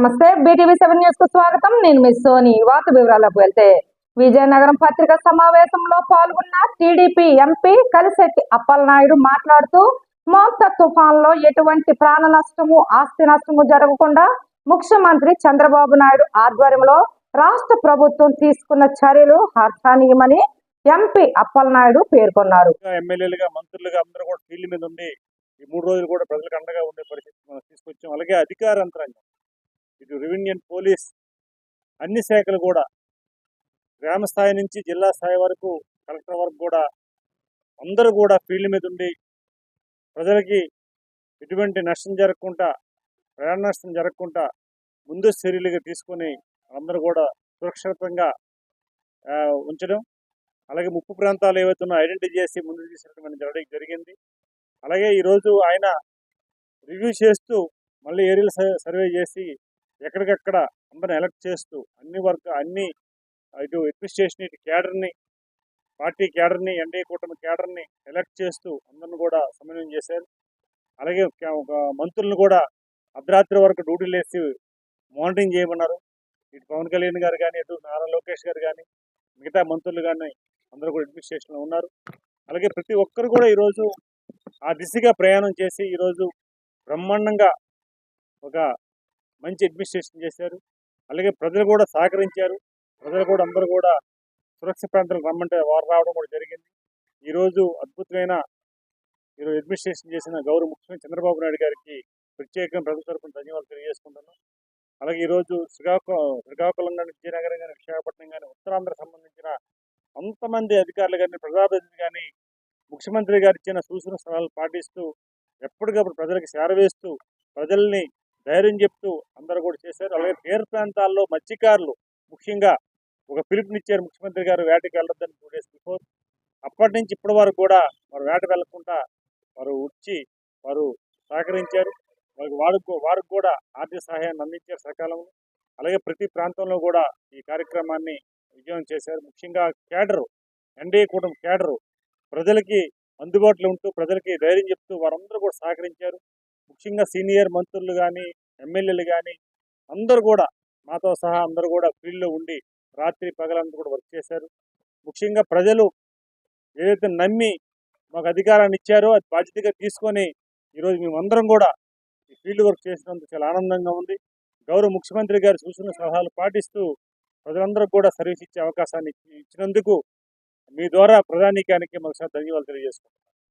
నమస్తే. BTV seven న్యూస్కు స్వాగతం. నేను మిస్ సోని. వార్త వివరాలకు వెళ్తే విజయనగరం పత్రికా సమావేశంలో పాల్గొన్న టీడీపీ ఎంపీ కలిశెట్టి అప్పలనాయుడు మాట్లాడుతూ మోంత తుఫాన్లో ఎటువంటి ప్రాణ నష్టము ఆస్తి నష్టము జరగకుండా ముఖ్యమంత్రి చంద్రబాబు నాయుడు ఆధ్వర్యంలో రాష్ట్ర ప్రభుత్వం తీసుకున్న చర్యలు హర్షణీయమని ఎంపీ అప్పలనాయుడు పేర్కొన్నారు. ఎమ్మెల్యేలుగా మంత్రులుగా అందరూ కూడా ఫీల్డ్ మీద ఉండి ఈ మూడు రోజులు కూడా ప్రజలకు అండగా ఉండే పరిస్థితి మనం తీసుకొచ్చాం. అలాగే అధికార యంత్రాంగం ఇటు రెవెన్యూ పోలీస్ అన్ని శాఖలు కూడా గ్రామ స్థాయి నుంచి జిల్లా స్థాయి వరకు కలెక్టర్ వరకు కూడా అందరూ కూడా ఫీల్డ్ మీద ఉండి ప్రజలకి ఎటువంటి నష్టం జరగకుండా ప్రయాణ నష్టం జరగకుండా ముందు చర్యలుగా తీసుకొని అందరూ కూడా సురక్షితంగా ఉంచడం. అలాగే ముప్పు ప్రాంతాలు ఏవైతే ఉన్నాయో ఐడెంటిఫై చేసి ముందుకు తీసుకెళ్ళడం జరగడం జరిగింది. అలాగే ఈరోజు ఆయన రివ్యూ చేస్తూ మళ్ళీ ఏరియాలు సర్వే చేసి ఎక్కడికక్కడ అందరిని ఎలక్ట్ చేస్తూ అన్ని వర్క్ అన్ని ఇటు అడ్మినిస్ట్రేషన్ ఇటు క్యాడర్ని పార్టీ క్యాడర్ని ఎన్డీఏ కూటమి క్యాడర్ని ఎలక్ట్ చేస్తూ అందరిని కూడా సమన్వయం చేశారు. అలాగే ఒక- ఒక మంత్రులను కూడా అర్ధరాత్రి వరకు డ్యూటీలు వేసి మానిటరింగ్ చేయమన్నారు. ఇటు పవన్ కళ్యాణ్ గారు కానీ ఇటు నారా లోకేష్ గారు కానీ మిగతా మంత్రులు కానీ అందరూ కూడా అడ్మినిస్ట్రేషన్లో ఉన్నారు. అలాగే ప్రతి ఒక్కరు కూడా ఈరోజు ఆ దిశగా ప్రయాణం చేసి ఈరోజు బ్రహ్మాండంగా ఒక మంచి అడ్మినిస్ట్రేషన్ చేశారు. అలాగే ప్రజలు కూడా సహకరించారు. ప్రజలు కూడా అందరూ కూడా సురక్షిత ప్రాంతాలకు రమ్మంటే వారు రావడం కూడా జరిగింది. ఈరోజు అద్భుతమైన ఈరోజు అడ్మినిస్ట్రేషన్ చేసిన గౌరవ ముఖ్యమంత్రి చంద్రబాబు నాయుడు గారికి ప్రత్యేకంగా ప్రజల తరపున ధన్యవాదాలు తెలియజేసుకుంటున్నాను. అలాగే ఈరోజు శ్రీకాకుళం శ్రీకాకుళం కానీ విజయనగరం కానీ విశాఖపట్నం కానీ ఉత్తరాంధ్ర సంబంధించిన అంతమంది అధికారులు కానీ ప్రజాప్రతినిధులు కానీ ముఖ్యమంత్రి గారు ఇచ్చిన సూచన స్థలాలు పాటిస్తూ ఎప్పటికప్పుడు ప్రజలకు చేరవేస్తూ ప్రజల్ని ధైర్యం చెప్తూ అందరూ కూడా చేశారు. అలాగే తీర ప్రాంతాల్లో మత్స్యకారులు ముఖ్యంగా ఒక పిలుపునిచ్చారు ముఖ్యమంత్రి గారు వేటకి వెళ్ళొద్దని టూ డేస్ బిఫోర్. అప్పటి నుంచి ఇప్పటి వరకు కూడా వారు వేట వెళ్ళకుండా వారు వచ్చి వారు సహకరించారు. వారికి వారికి వారికి కూడా ఆర్థిక సహాయాన్ని అందించారు సకాలంలో. అలాగే ప్రతి ప్రాంతంలో కూడా ఈ కార్యక్రమాన్ని విజయం చేశారు. ముఖ్యంగా కేడరు ఎన్డీఏ కూటమి కేడరు ప్రజలకి అందుబాటులో ఉంటూ ప్రజలకి ధైర్యం చెప్తూ వారందరూ కూడా సహకరించారు. ముఖ్యంగా సీనియర్ మంత్రులు కానీ ఎమ్మెల్యేలు కానీ అందరూ కూడా మాతో సహా అందరూ కూడా ఫీల్డ్లో ఉండి రాత్రి పగలంతా కూడా వర్క్ చేశారు. ముఖ్యంగా ప్రజలు ఏదైతే నమ్మి మాకు అధికారాన్ని ఇచ్చారో అది బాధ్యతగా తీసుకొని ఈరోజు మేమందరం కూడా ఈ ఫీల్డ్ వర్క్ చేసినందుకు చాలా ఆనందంగా ఉంది. గౌరవ ముఖ్యమంత్రి గారి సూచన సలహాలు పాటిస్తూ ప్రజలందరూ కూడా సర్వీస్ ఇచ్చే అవకాశాన్ని ఇచ్చినందుకు మీ ద్వారా ప్రధానికానికి మరోసారి ధన్యవాదాలు తెలియజేసుకుంటున్నాను.